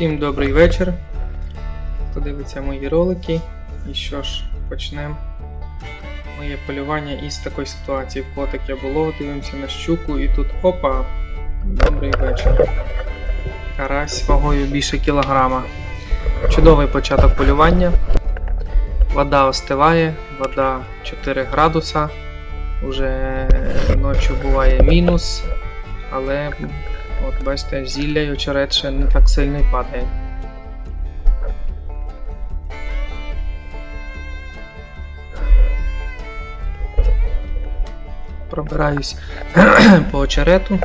Всім добрий вечір. Хто дивиться мої ролики. І що ж, почнемо моє полювання із такої ситуації. В кого таке було, дивимося на щуку і тут опа! Добрий вечір. Карась вагою більше кілограма. Чудовий початок полювання. Вода остиває, вода 4 градуса. Уже ночі буває мінус, але От бачите, зілля й очерет ще не так сильно й падає. Пробираюсь по очерету.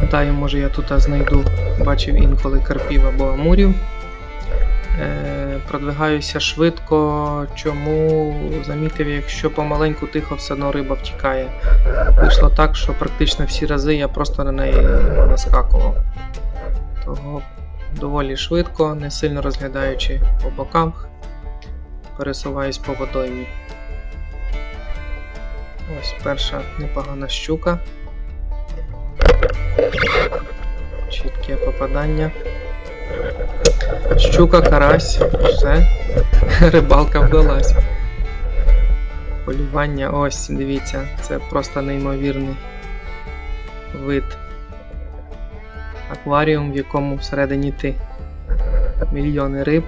Гадаю, може я тут знайду, бачив інколи карпів або амурів. Е, продвигаюся швидко, чому замітив, якщо помаленьку тихо все одно риба втікає. Вийшло так, що практично всі рази я просто на неї наскакував. Того доволі швидко, не сильно розглядаючи по бокам, пересуваюсь по водоймі. Ось перша непогана щука. Чітке попадання. Щука, карась, все. Рибалка вдалась. Полювання, ось, дивіться, це просто неймовірний вид. Акваріум, в якому всередині ти мільйони риб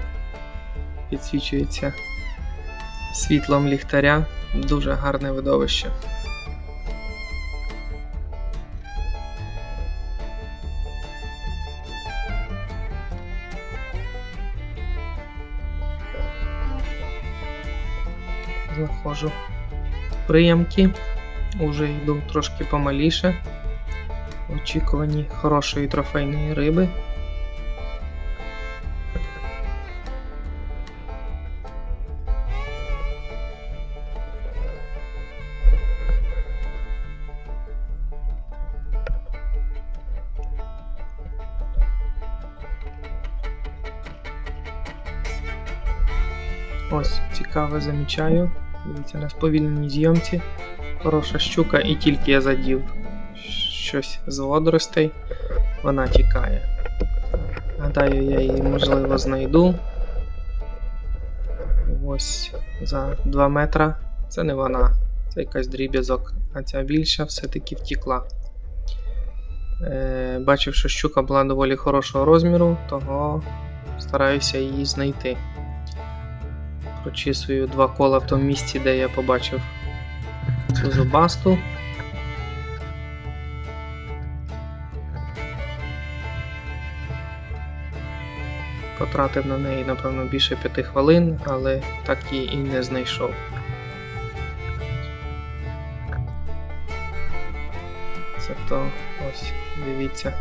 підсвічується світлом ліхтаря. Дуже гарне видовище. Знаходжу приямки. Уже йду трошки помаліше. В очікуванні хорошої трофейної риби. Ось, цікаве замічаю. Дивіться, на сповільненій зйомці. Хороша щука, і тільки я задів щось з водоростей, вона тікає. Гадаю, я її можливо знайду. Ось за 2 метра. Це не вона, це якась дріб'язок, а ця більша все-таки втікла. Е, Бачив, що щука була доволі хорошого розміру, того стараюся її знайти прочісую два кола в тому місці, де я побачив цю зубасту. Потратив на неї, напевно, більше п'яти хвилин, але так її і не знайшов. Це то ось, дивіться,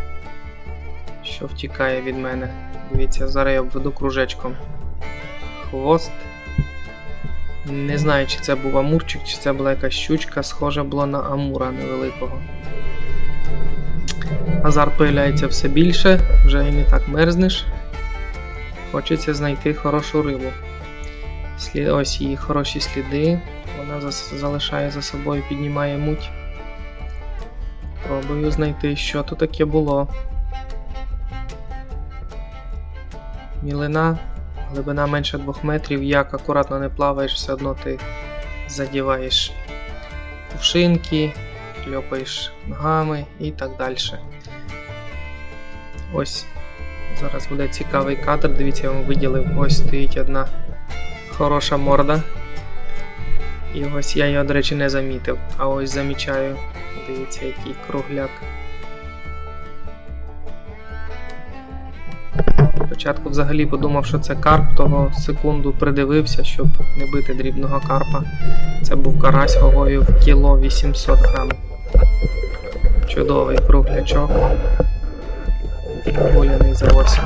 що втікає від мене. Дивіться, зараз я обведу кружечком. Хвост. Не знаю, чи це був амурчик, чи це була якась щучка, схоже було на амура невеликого. Азар появляється все більше, вже і не так мерзнеш. Хочеться знайти хорошу рибу. Слід... Ось її хороші сліди. Вона зас... залишає за собою, піднімає муть. Пробую знайти, що то таке було. Мілина глибина менше 2 метрів, як акуратно не плаваєш, все одно ти задіваєш кувшинки, шльопаєш ногами і так далі. Ось. Зараз буде цікавий кадр, дивіться, я вам виділив, ось стоїть одна хороша морда. І ось я його, до речі, не замітив, а ось замічаю, дивіться, який кругляк. Спочатку взагалі подумав, що це карп, того секунду придивився, щоб не бити дрібного карпа. Це був карась вагою в кіло 800 грам. Чудовий круглячок. Гуляний за осінь.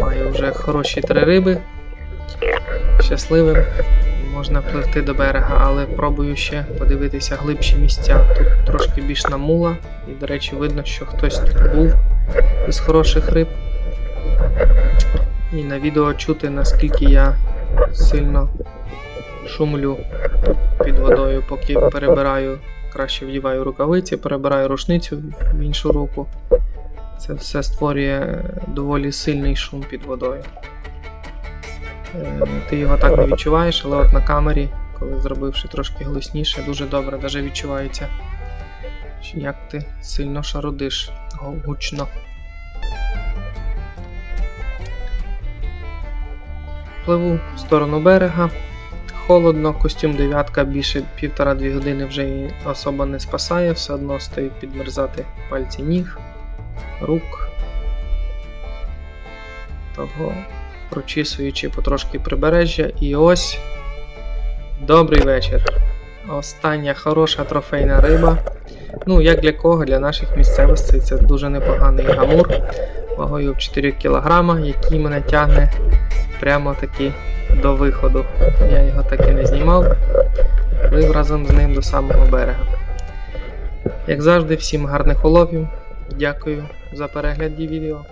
Маю вже хороші три риби. Щасливим. Можна пливти до берега, але пробую ще подивитися глибші місця. Тут трошки більш намула, і, до речі, видно, що хтось тут був із хороших риб. І на відео чути, наскільки я сильно шумлю під водою, поки перебираю, краще вдіваю рукавиці, перебираю рушницю в іншу руку. Це все створює доволі сильний шум під водою. Е, Ти його так не відчуваєш, але от на камері, коли зробивши трошки голосніше, дуже добре даже відчувається, як ти сильно шарудиш гучно. Пливу в сторону берега. Холодно, костюм дев'ятка більше півтора-дві години вже і особо не спасає, все одно стають підмерзати пальці ніг, рук. Того прочісуючи потрошки прибережжя. І ось добрий вечір. Остання хороша трофейна риба. Ну, як для кого, для наших місцевостей це дуже непоганий амур вагою в 4 кг, який мене тягне прямо таки до виходу. Я його так і не знімав. Плив разом з ним до самого берега. Як завжди, всім гарних уловів. Дякую за перегляд відео.